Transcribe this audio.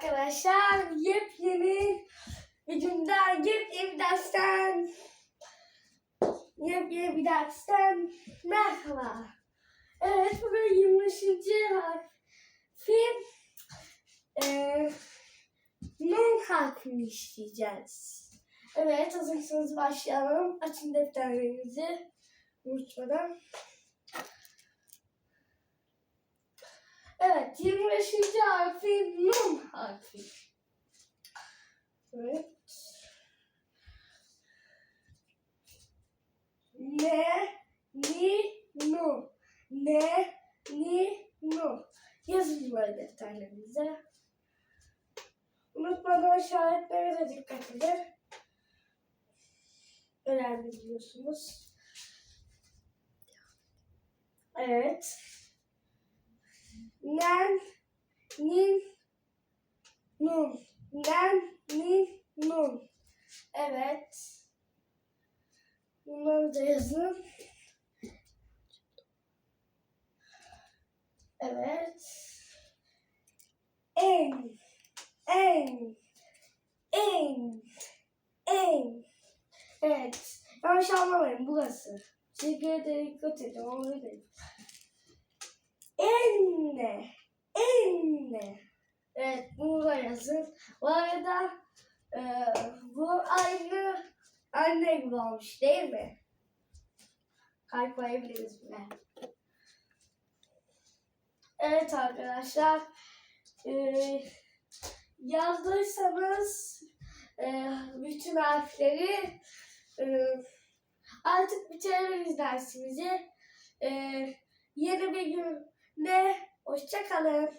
arkadaşlar. Yepyeni bir günden, yepyeni bir dersten, yepyeni bir dersten merhaba. Evet, bugün 25. harfin eee nun harfini işleyeceğiz. Evet, hazırsanız başlayalım. Açın defterlerinizi unutmadan. Evet, 25. harfi nun harfi. Evet. Ne, ni, nu. Ne, ni, nu. Yazın böyle defterlerinize. Unutmadan işaretlere de dikkat edin. Önemli biliyorsunuz. Evet. Nen, nin, nun. Nen, nin, nun. Evet. Bunları da yazın. Evet. En, en, en, en. Evet. Yanlış anlamayın burası. Çünkü dikkat edin. Onu değil. Enne. Enne. Evet bunu da yazın. Bu arada e, bu aynı anne gibi olmuş değil mi? Kalp koyabiliriz bile. Evet arkadaşlar. E, yazdıysanız e, bütün harfleri e, artık bitirebiliriz dersimizi. E, yeni bir günde hoşça kalın.